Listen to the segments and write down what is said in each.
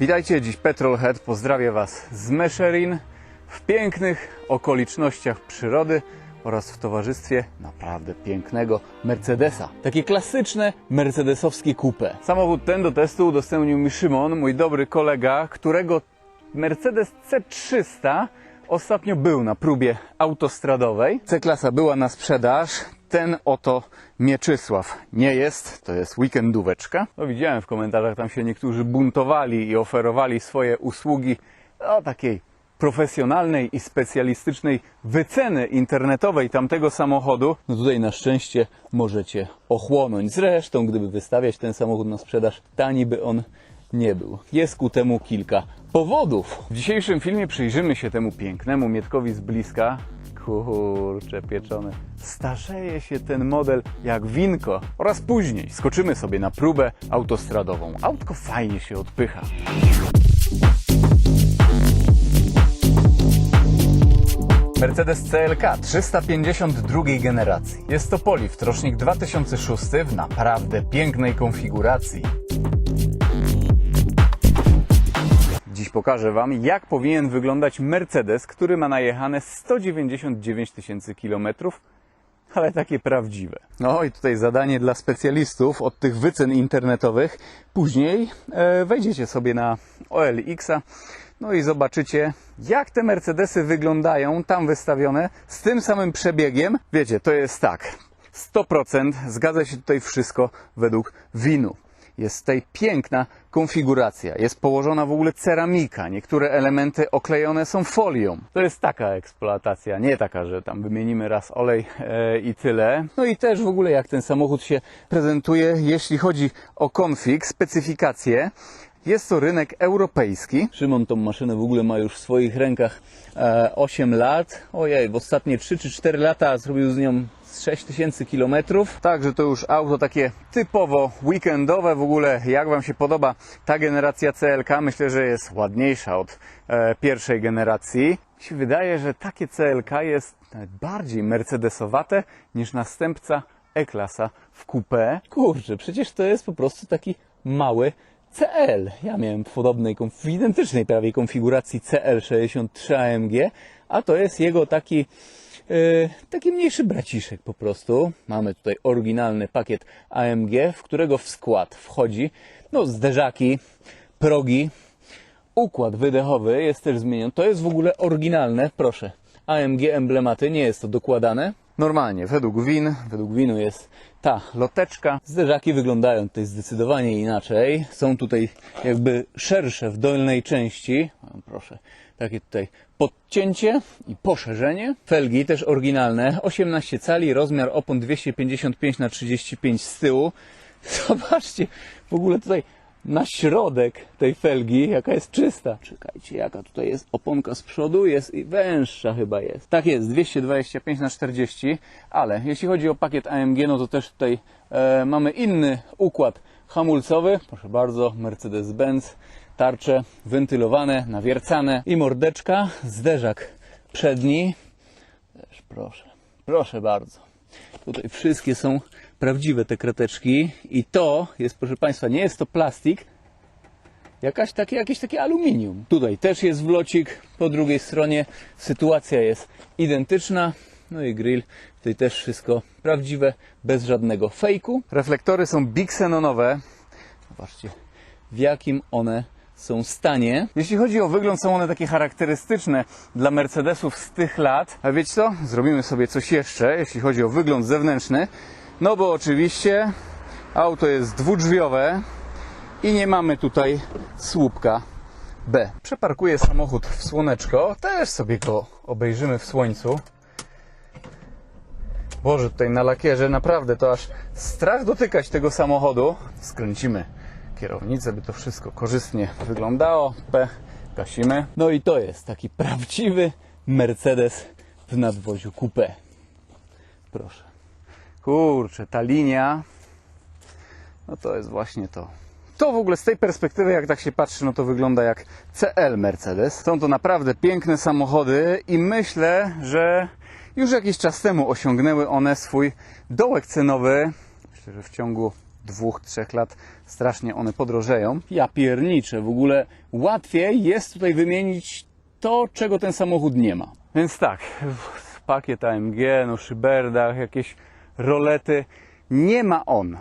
Witajcie, dziś Petrolhead. Pozdrawiam Was z Mesherin w pięknych okolicznościach przyrody oraz w towarzystwie naprawdę pięknego Mercedesa. Takie klasyczne mercedesowskie coupe. Samochód ten do testu udostępnił mi Szymon, mój dobry kolega, którego Mercedes C300 ostatnio był na próbie autostradowej. C-klasa była na sprzedaż. Ten oto Mieczysław nie jest, to jest weekendóweczka. No widziałem w komentarzach, tam się niektórzy buntowali i oferowali swoje usługi o takiej profesjonalnej i specjalistycznej wyceny internetowej tamtego samochodu. No tutaj na szczęście możecie ochłonąć. Zresztą, gdyby wystawiać ten samochód na sprzedaż, tani by on nie był. Jest ku temu kilka powodów. W dzisiejszym filmie przyjrzymy się temu pięknemu Mietkowi z bliska. Kurcze pieczone. Starzeje się ten model jak winko. Oraz później skoczymy sobie na próbę autostradową. Autko fajnie się odpycha. Mercedes CLK 352 generacji. Jest to Poliw, rocznik 2006 w naprawdę pięknej konfiguracji. Pokażę Wam, jak powinien wyglądać Mercedes, który ma najechane 199 tysięcy kilometrów, ale takie prawdziwe. No i tutaj zadanie dla specjalistów od tych wycen internetowych. Później e, wejdziecie sobie na OLX-a, no i zobaczycie, jak te Mercedesy wyglądają tam wystawione z tym samym przebiegiem. Wiecie, to jest tak. 100% zgadza się tutaj wszystko według winu jest tutaj piękna konfiguracja. Jest położona w ogóle ceramika. Niektóre elementy oklejone są folią. To jest taka eksploatacja, nie taka, że tam wymienimy raz olej e, i tyle. No i też w ogóle jak ten samochód się prezentuje, jeśli chodzi o konfig, specyfikację. Jest to rynek europejski. Szymon tą maszynę w ogóle ma już w swoich rękach e, 8 lat. Ojej, w ostatnie 3 czy 4 lata zrobił z nią 6 tysięcy kilometrów. Także to już auto takie typowo weekendowe. W ogóle jak Wam się podoba ta generacja CLK? Myślę, że jest ładniejsza od e, pierwszej generacji. Mi się wydaje, że takie CLK jest nawet bardziej mercedesowate niż następca E-klasa w coupé. Kurczę, przecież to jest po prostu taki mały CL. Ja miałem w podobnej, w identycznej prawie konfiguracji CL63 AMG, a to jest jego taki taki mniejszy braciszek po prostu. Mamy tutaj oryginalny pakiet AMG, w którego w skład wchodzi no, zderzaki, progi, układ wydechowy jest też zmieniony. To jest w ogóle oryginalne, proszę. AMG emblematy, nie jest to dokładane. Normalnie, według win, według winu jest ta loteczka. Zderzaki wyglądają tutaj zdecydowanie inaczej. Są tutaj jakby szersze w dolnej części. O, proszę, takie tutaj podcięcie i poszerzenie. Felgi też oryginalne, 18 cali, rozmiar opon 255 na 35 z tyłu. Zobaczcie, w ogóle tutaj na środek tej felgi, jaka jest czysta. Czekajcie, jaka tutaj jest oponka z przodu, jest i węższa chyba jest. Tak jest, 225 na 40, ale jeśli chodzi o pakiet AMG, no to też tutaj e, mamy inny układ hamulcowy. Proszę bardzo, Mercedes-Benz, tarcze wentylowane, nawiercane i mordeczka, zderzak przedni. Też proszę, proszę bardzo. Tutaj wszystkie są prawdziwe te krateczki i to jest, proszę Państwa, nie jest to plastik, jakaś takie, jakieś takie aluminium. Tutaj też jest wlocik, po drugiej stronie sytuacja jest identyczna. No i grill, tutaj też wszystko prawdziwe, bez żadnego fejku. Reflektory są bixenonowe. Zobaczcie, w jakim one są stanie. Jeśli chodzi o wygląd, są one takie charakterystyczne dla Mercedesów z tych lat. A wiecie co? Zrobimy sobie coś jeszcze, jeśli chodzi o wygląd zewnętrzny. No bo oczywiście auto jest dwudrzwiowe i nie mamy tutaj słupka B. Przeparkuję samochód w słoneczko, też sobie go obejrzymy w słońcu. Boże, tutaj na lakierze naprawdę to aż strach dotykać tego samochodu. Skręcimy kierownicę, by to wszystko korzystnie wyglądało. P, gasimy. No i to jest taki prawdziwy Mercedes w nadwoziu coupé. Proszę. Kurczę, ta linia, no to jest właśnie to. To w ogóle z tej perspektywy, jak tak się patrzy, no to wygląda jak CL Mercedes. Są to naprawdę piękne samochody i myślę, że już jakiś czas temu osiągnęły one swój dołek cenowy. Myślę, że w ciągu dwóch, trzech lat strasznie one podrożeją. Ja pierniczę, w ogóle łatwiej jest tutaj wymienić to, czego ten samochód nie ma. Więc tak, pakiet AMG, no szyberdach, jakieś rolety. Nie ma on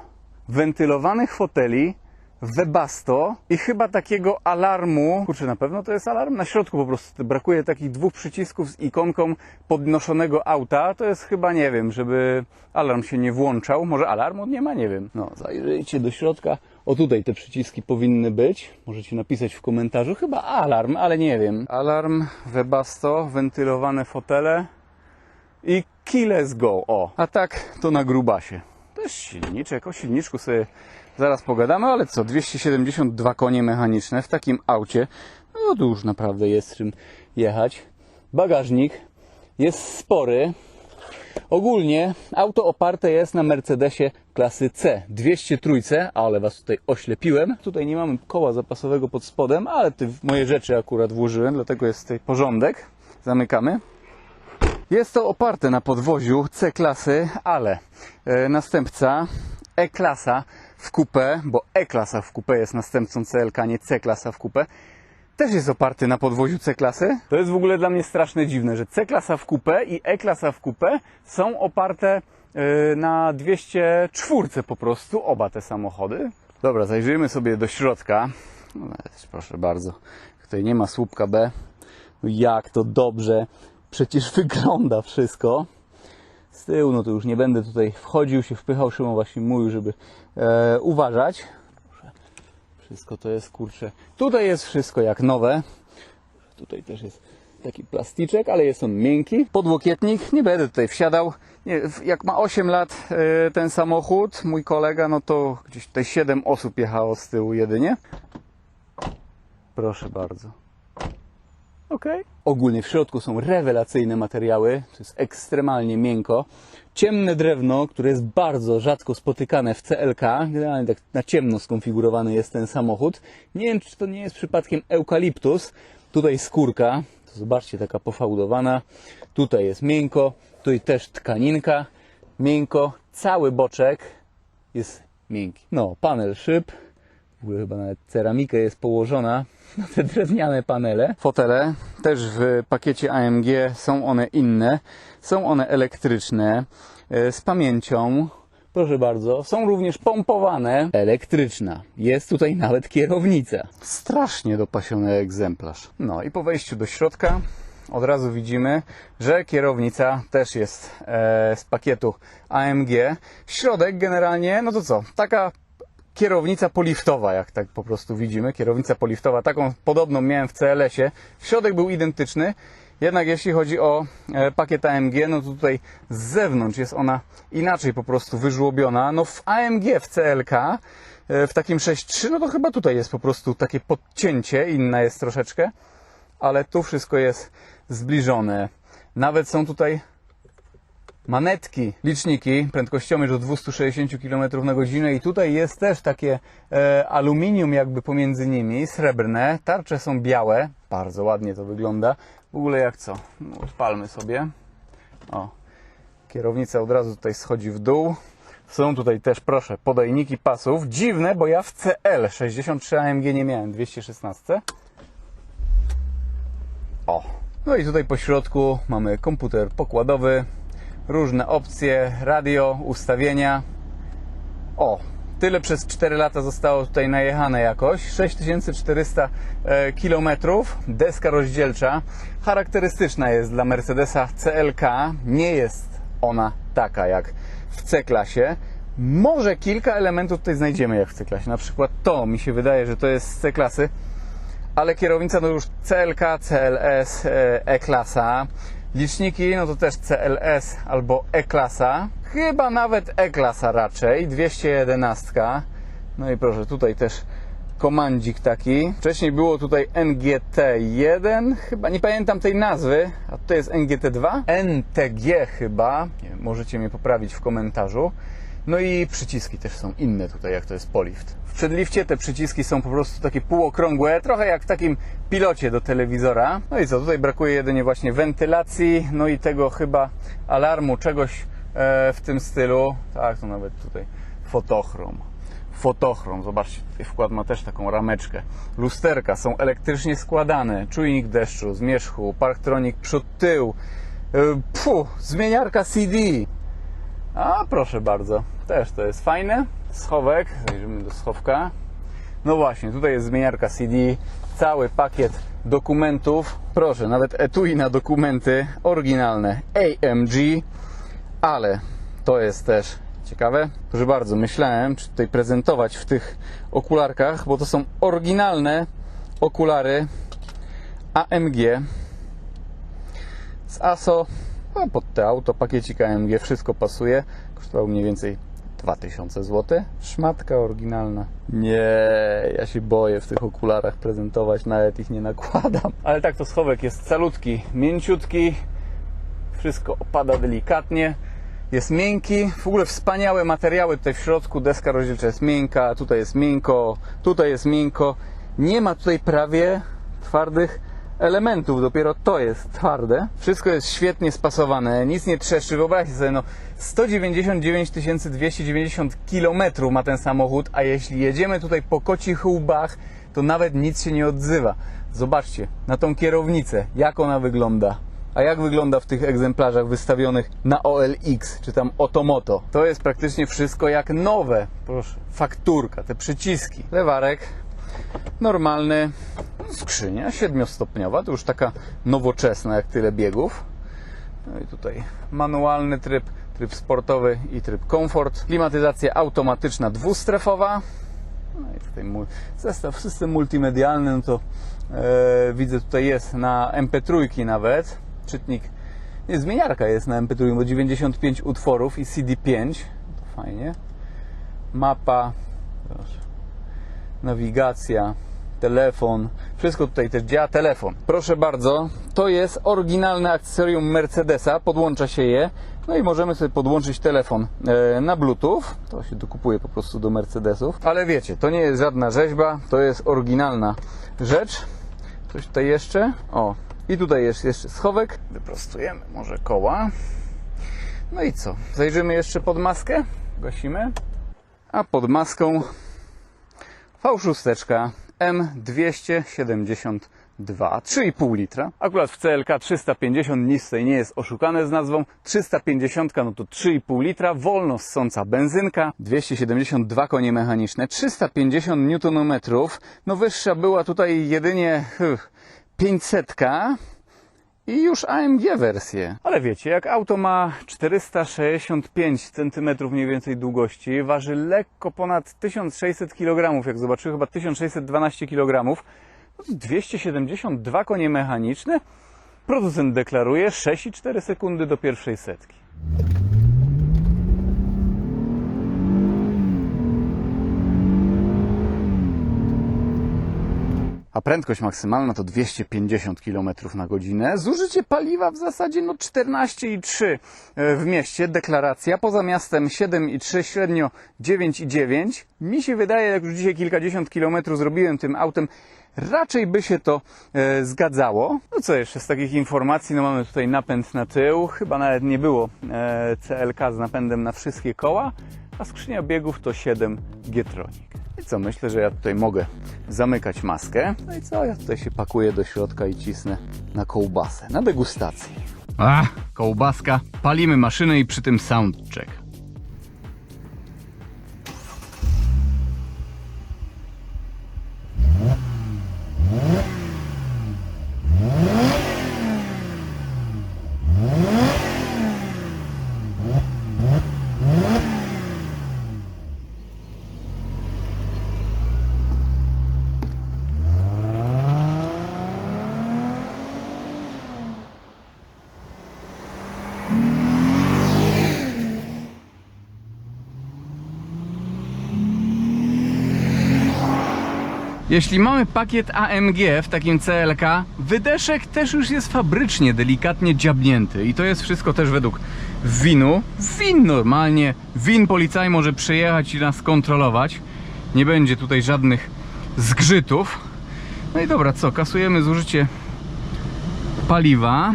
wentylowanych foteli, Webasto i chyba takiego alarmu, kurczę na pewno to jest alarm, na środku po prostu brakuje takich dwóch przycisków z ikonką podnoszonego auta, to jest chyba, nie wiem, żeby alarm się nie włączał, może alarmu nie ma, nie wiem. No, zajrzyjcie do środka, o tutaj te przyciski powinny być, możecie napisać w komentarzu, chyba alarm, ale nie wiem. Alarm, Webasto, wentylowane fotele i keyless go, o, a tak to na grubasie. To jest silniczek, o silniczku sobie zaraz pogadamy, ale co, 272 konie mechaniczne w takim aucie, no to już naprawdę jest czym jechać. Bagażnik jest spory. Ogólnie auto oparte jest na Mercedesie klasy C, 203, ale Was tutaj oślepiłem. Tutaj nie mamy koła zapasowego pod spodem, ale ty moje rzeczy akurat włożyłem, dlatego jest tutaj porządek. Zamykamy. Jest to oparte na podwoziu C-klasy, ale e, następca E-klasa w kupę, bo E-klasa w kupę jest następcą CLK, nie C-klasa w kupę, też jest oparty na podwoziu C-klasy. To jest w ogóle dla mnie strasznie dziwne, że C-klasa w kupę i E-klasa w kupę są oparte e, na 204 po prostu, oba te samochody. Dobra, zajrzyjmy sobie do środka. No, proszę bardzo, tutaj nie ma słupka B. No jak to dobrze przecież wygląda wszystko. Z tyłu, no to już nie będę tutaj wchodził, się wpychał. Szymon właśnie mówił, żeby e, uważać. Wszystko to jest kurcze. Tutaj jest wszystko jak nowe. Tutaj też jest taki plasticzek, ale jest on miękki. Podłokietnik, nie będę tutaj wsiadał. Nie, jak ma 8 lat e, ten samochód, mój kolega, no to gdzieś tutaj 7 osób jechało z tyłu jedynie. Proszę bardzo. Okay. Ogólnie w środku są rewelacyjne materiały, to jest ekstremalnie miękko. Ciemne drewno, które jest bardzo rzadko spotykane w CLK, generalnie tak na ciemno skonfigurowany jest ten samochód. Nie wiem, czy to nie jest przypadkiem eukaliptus. Tutaj skórka, to zobaczcie, taka pofałdowana. Tutaj jest miękko, tutaj też tkaninka, miękko. Cały boczek jest miękki. No, panel szyb, w ogóle chyba nawet ceramika jest położona na te drewniane panele. Fotele też w pakiecie AMG są one inne. Są one elektryczne, e, z pamięcią. Proszę bardzo, są również pompowane. Elektryczna. Jest tutaj nawet kierownica. Strasznie dopasiony egzemplarz. No i po wejściu do środka od razu widzimy, że kierownica też jest e, z pakietu AMG. Środek generalnie, no to co, taka kierownica poliftowa, jak tak po prostu widzimy. Kierownica poliftowa, taką podobną miałem w CLS-ie. Środek był identyczny, jednak jeśli chodzi o e, pakiet AMG, no to tutaj z zewnątrz jest ona inaczej po prostu wyżłobiona. No w AMG, w CLK, e, w takim 6.3, no to chyba tutaj jest po prostu takie podcięcie, inna jest troszeczkę, ale tu wszystko jest zbliżone. Nawet są tutaj manetki, liczniki, prędkościomierz do 260 km na godzinę i tutaj jest też takie e, aluminium jakby pomiędzy nimi, srebrne, tarcze są białe, bardzo ładnie to wygląda, w ogóle jak co, no, odpalmy sobie, o, kierownica od razu tutaj schodzi w dół, są tutaj też, proszę, podajniki pasów, dziwne, bo ja w CL 63 AMG nie miałem, 216, o, no i tutaj po środku mamy komputer pokładowy, różne opcje, radio, ustawienia. O, tyle przez 4 lata zostało tutaj najechane jakoś. 6400 km, deska rozdzielcza. Charakterystyczna jest dla Mercedesa CLK. Nie jest ona taka jak w C-klasie. Może kilka elementów tutaj znajdziemy jak w C-klasie. Na przykład to mi się wydaje, że to jest z C-klasy, ale kierownica to już CLK, CLS, E-klasa. Liczniki, no to też CLS albo E-klasa. Chyba nawet E-klasa raczej, 211. No i proszę, tutaj też komandzik taki. Wcześniej było tutaj NGT1, chyba nie pamiętam tej nazwy, a tutaj jest NGT2. NTG chyba, nie możecie mnie poprawić w komentarzu. No i przyciski też są inne tutaj, jak to jest polift. W przedlifcie te przyciski są po prostu takie półokrągłe, trochę jak w takim pilocie do telewizora. No i co, tutaj brakuje jedynie właśnie wentylacji, no i tego chyba alarmu, czegoś e, w tym stylu. Tak, to nawet tutaj fotochrom. fotochrom. Zobaczcie, tutaj wkład ma też taką rameczkę. Lusterka są elektrycznie składane. Czujnik deszczu, zmierzchu, parktronik przód, tył. Yy, Pfu, zmieniarka CD. A proszę bardzo, też to jest fajne. Schowek, zajrzymy do schowka. No właśnie, tutaj jest zmieniarka CD, cały pakiet dokumentów. Proszę, nawet etui na dokumenty oryginalne AMG, ale to jest też ciekawe. Proszę bardzo, myślałem, czy tutaj prezentować w tych okularkach, bo to są oryginalne okulary AMG z ASO. A pod te auto, pakiecik AMG, wszystko pasuje. Kosztował mniej więcej 2000 zł. Szmatka oryginalna. Nie, ja się boję w tych okularach prezentować, nawet ich nie nakładam. Ale tak to schowek jest calutki, mięciutki. Wszystko opada delikatnie. Jest miękki, w ogóle wspaniałe materiały tutaj w środku. Deska rozdzielcza jest miękka, tutaj jest miękko, tutaj jest miękko. Nie ma tutaj prawie twardych elementów, dopiero to jest twarde. Wszystko jest świetnie spasowane, nic nie trzeszczy. Wyobraźcie sobie, no 199 290 km ma ten samochód, a jeśli jedziemy tutaj po kocich łbach, to nawet nic się nie odzywa. Zobaczcie na tą kierownicę, jak ona wygląda. A jak wygląda w tych egzemplarzach wystawionych na OLX, czy tam Otomoto? To jest praktycznie wszystko jak nowe. Proszę, fakturka, te przyciski. Lewarek, normalny, skrzynia siedmiostopniowa, to już taka nowoczesna jak tyle biegów. No i tutaj manualny tryb, tryb sportowy i tryb komfort. Klimatyzacja automatyczna dwustrefowa. No i tutaj mój zestaw, system multimedialny, no to e, widzę tutaj jest na MP3 nawet. Czytnik, nie, zmieniarka jest na MP3, bo 95 utworów i CD5. To fajnie. Mapa, proszę nawigacja, telefon, wszystko tutaj też działa, telefon. Proszę bardzo, to jest oryginalne akcesorium Mercedesa, podłącza się je, no i możemy sobie podłączyć telefon e, na Bluetooth, to się dokupuje po prostu do Mercedesów, ale wiecie, to nie jest żadna rzeźba, to jest oryginalna rzecz. Coś tutaj jeszcze, o, i tutaj jest jeszcze schowek, wyprostujemy może koła. No i co, zajrzymy jeszcze pod maskę, gasimy, a pod maską V6 M272 3,5 litra. Akurat w CLK 350 nic tutaj nie jest oszukane z nazwą. 350 no to 3,5 litra, wolno ssąca benzynka, 272 konie mechaniczne, 350 Nm. No wyższa była tutaj jedynie huh, 500 i już AMG wersję. Ale wiecie, jak auto ma 465 cm mniej więcej długości, waży lekko ponad 1600 kg, jak zobaczyłem, chyba 1612 kg, no to 272 konie mechaniczne, producent deklaruje 6,4 sekundy do pierwszej setki. Prędkość maksymalna to 250 km na godzinę. Zużycie paliwa w zasadzie no 14,3 w mieście, deklaracja. Poza miastem 7,3, średnio 9,9. Mi się wydaje, jak już dzisiaj kilkadziesiąt kilometrów zrobiłem tym autem, raczej by się to e, zgadzało. No co jeszcze z takich informacji? No mamy tutaj napęd na tył, chyba nawet nie było e, CLK z napędem na wszystkie koła, a skrzynia biegów to 7 G-Tronic. I co, myślę, że ja tutaj mogę zamykać maskę. No i co, ja tutaj się pakuję do środka i cisnę na kołbasę, na degustację. A, kołbaska. Palimy maszynę i przy tym soundcheck. Jeśli mamy pakiet AMG w takim CLK, wydeszek też już jest fabrycznie delikatnie dziabnięty i to jest wszystko też według winu. Win normalnie, win policaj może przyjechać i nas kontrolować. Nie będzie tutaj żadnych zgrzytów. No i dobra, co? Kasujemy zużycie paliwa.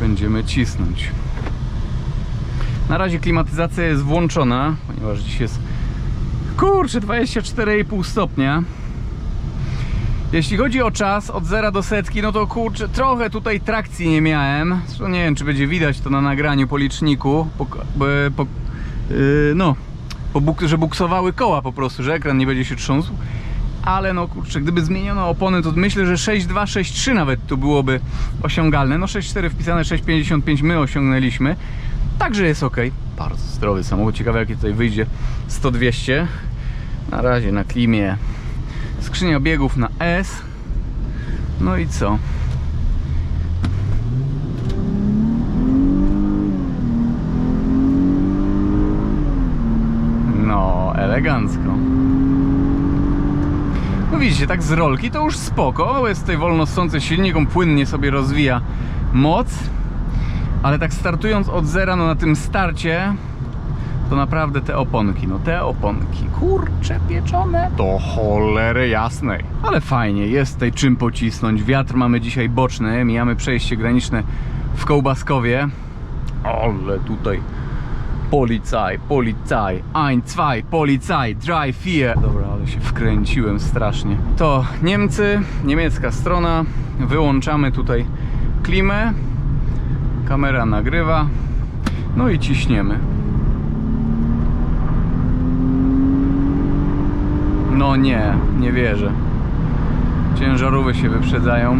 Będziemy cisnąć. Na razie klimatyzacja jest włączona, ponieważ dziś jest kurczę 24,5 stopnia. Jeśli chodzi o czas od zera do setki, no to kurczę, trochę tutaj trakcji nie miałem. Zresztą nie wiem, czy będzie widać to na nagraniu po liczniku. Po, po, yy, no, po że buksowały koła po prostu, że ekran nie będzie się trząsł. Ale no kurczę, gdyby zmieniono opony, to myślę, że 6.2, 6.3 nawet tu byłoby osiągalne. No 6.4 wpisane, 6.55 my osiągnęliśmy. Także jest ok. Bardzo zdrowy samochód. Ciekawe jakie tutaj wyjdzie 100-200. Na razie na klimie skrzynia biegów na S. No i co? No, elegancko. No widzicie, tak z rolki to już spoko. Jest tutaj wolno ssący silnik, on płynnie sobie rozwija moc. Ale tak startując od zera, no na tym starcie, to naprawdę te oponki, no te oponki, kurcze pieczone, to cholery jasnej. Ale fajnie, jest tutaj czym pocisnąć. Wiatr mamy dzisiaj boczny, mijamy przejście graniczne w Kołbaskowie. Ale tutaj Policaj, Policaj, ein, zwei, Policaj, drei, vier. Dobra, ale się wkręciłem strasznie. To Niemcy, niemiecka strona. Wyłączamy tutaj klimę. Kamera nagrywa. No i ciśniemy. No nie, nie wierzę. Ciężarówki się wyprzedzają.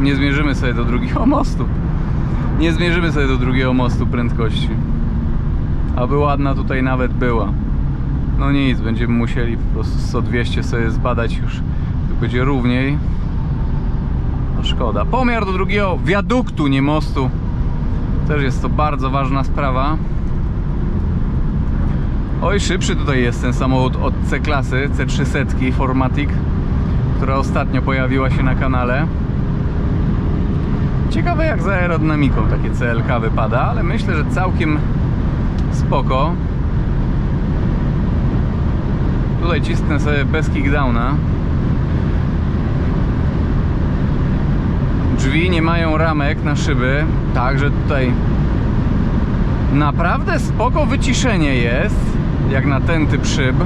Nie zmierzymy sobie do drugiego mostu. Nie zmierzymy sobie do drugiego mostu prędkości. Aby ładna tutaj nawet była. No nic, będziemy musieli po prostu 100-200 sobie zbadać już. Będzie równiej. No szkoda. Pomiar do drugiego wiaduktu, nie mostu. Też jest to bardzo ważna sprawa. Oj, szybszy tutaj jest ten samochód od C-klasy, C300 Formatic, która ostatnio pojawiła się na kanale. Ciekawe jak za aerodynamiką takie CLK wypada, ale myślę, że całkiem spoko. Tutaj cisnę sobie bez kickdowna. Drzwi nie mają ramek na szyby, także tutaj naprawdę spoko wyciszenie jest, jak na ten typ szyb.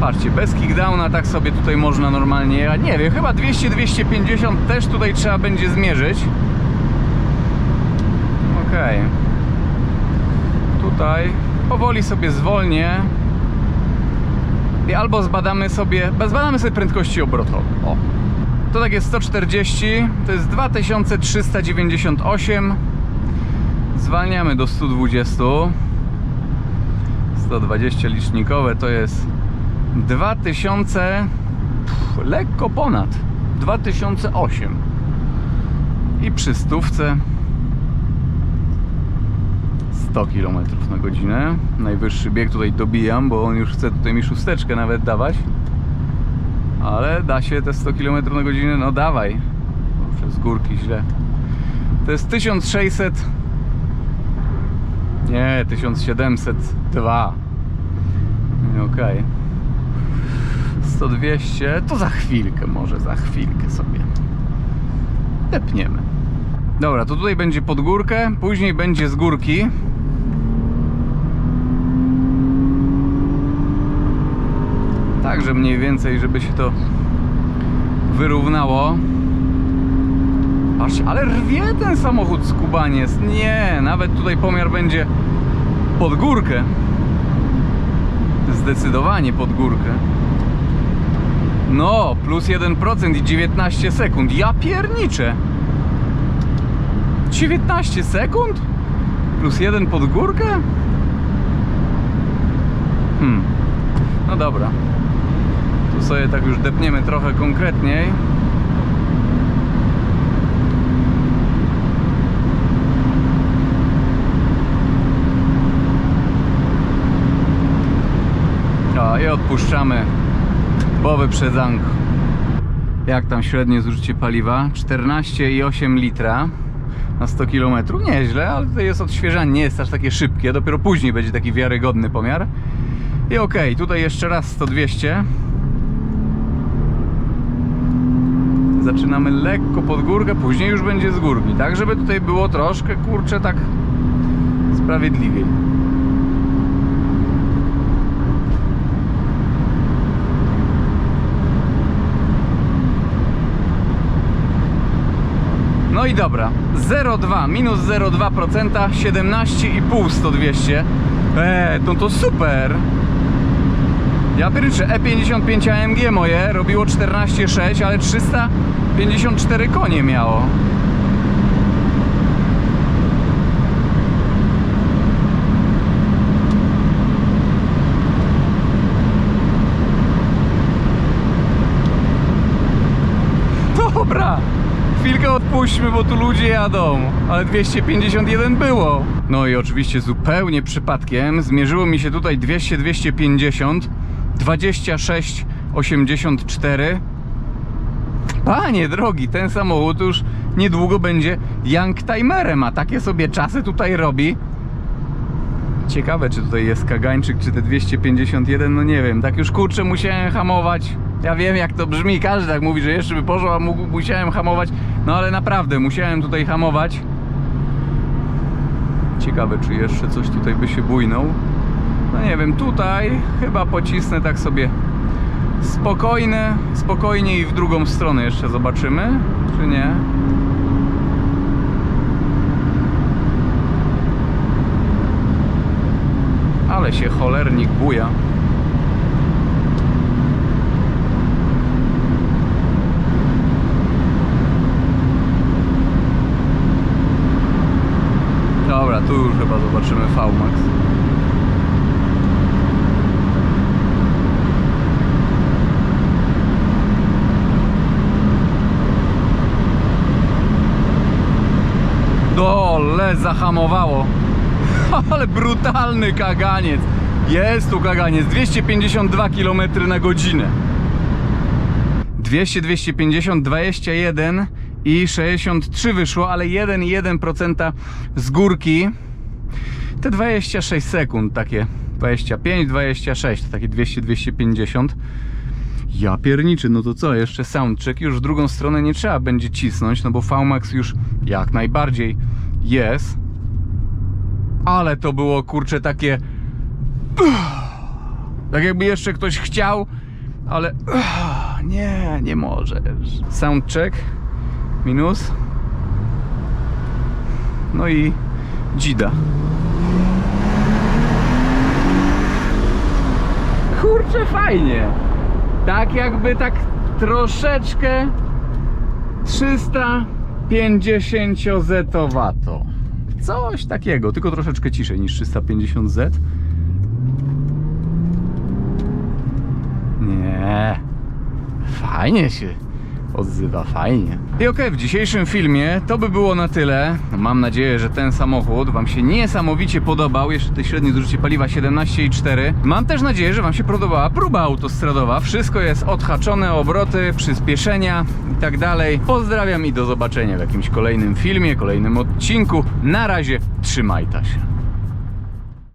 Patrzcie, bez kickdowna tak sobie tutaj można normalnie jechać. Nie wiem, chyba 200-250 też tutaj trzeba będzie zmierzyć. Okej. Tutaj powoli sobie zwolnię. I albo zbadamy sobie, zbadamy sobie prędkości obrotowe. O. To tak jest 140, to jest 2398. Zwalniamy do 120. 120 licznikowe to jest 2000 pff, lekko ponad 2008 i przy stówce 100 km na godzinę. Najwyższy bieg tutaj dobijam, bo on już chce tutaj mi szósteczkę nawet dawać. Ale da się te 100 km na godzinę, no dawaj. Bo przez górki źle. To jest 1600 nie, 1702 Okej. okay. 100, 200 To za chwilkę może, za chwilkę sobie. Tepniemy. Dobra, to tutaj będzie pod górkę Później będzie z górki Także mniej więcej, żeby się to wyrównało. Patrzcie, ale rwie ten samochód skubaniec Nie, nawet tutaj pomiar będzie pod górkę. Zdecydowanie pod górkę. No, plus 1% i 19 sekund. Ja pierniczę. 19 sekund? Plus 1 pod górkę? Hmm. No dobra Tu sobie tak już depniemy trochę konkretniej O, i odpuszczamy, bo wyprzedzanko. Jak tam średnie zużycie paliwa? 14,8 litra na 100 km. Nieźle, ale tutaj jest odświeżanie, nie jest aż takie szybkie. Dopiero później będzie taki wiarygodny pomiar. I ok, tutaj jeszcze raz 100-200. Zaczynamy lekko pod górkę, później już będzie z górki. Tak, żeby tutaj było troszkę, kurczę, tak sprawiedliwiej. No i dobra, 0,2, minus 0,2%, 17,5 100 200. Eee, to to super. Ja pierniczę, E55 AMG moje robiło 14,6, ale 354 konie miało. Dobra, chwilkę odpuśćmy, bo tu ludzie jadą, ale 251 było. No i oczywiście zupełnie przypadkiem zmierzyło mi się tutaj 200, 250, 26, 84. Panie drogi, ten samochód już niedługo będzie youngtimerem, a takie sobie czasy tutaj robi. Ciekawe, czy tutaj jest kagańczyk, czy te 251, no nie wiem. Tak już kurczę musiałem hamować. Ja wiem, jak to brzmi, każdy tak mówi, że jeszcze by poszło, a mógł, musiałem hamować. No ale naprawdę, musiałem tutaj hamować. Ciekawe, czy jeszcze coś tutaj by się bujnął. No nie wiem, tutaj chyba pocisnę tak sobie spokojne, spokojnie i w drugą stronę jeszcze zobaczymy, czy nie. Ale się cholernik buja. Dobra, tu już chyba zobaczymy VMAX. Dole zahamowało. Ale brutalny kaganiec. Jest tu kaganiec. 252 km na godzinę. 200, 250, 21 i 63 wyszło, ale 1,1% z górki. Te 26 sekund, takie 25, 26, to takie 200, 250. Ja pierniczy, no to co, jeszcze soundcheck, już w drugą stronę nie trzeba będzie cisnąć, no bo VMAX już jak najbardziej jest. Ale to było kurczę takie. Tak jakby jeszcze ktoś chciał, ale. Nie, nie możesz. Soundcheck minus. No i dzida. Kurczę, fajnie. Tak jakby tak troszeczkę 300 50Z-owato. Coś takiego, tylko troszeczkę ciszej niż 350Z. Nie. Fajnie się odzywa, fajnie. I okej, w dzisiejszym filmie to by było na tyle. Mam nadzieję, że ten samochód Wam się niesamowicie podobał. Jeszcze te średnie zużycie paliwa 17,4. Mam też nadzieję, że Wam się podobała próba autostradowa. Wszystko jest odhaczone, obroty, przyspieszenia i tak dalej. Pozdrawiam i do zobaczenia w jakimś kolejnym filmie, kolejnym odcinku. Na razie, trzymajta się.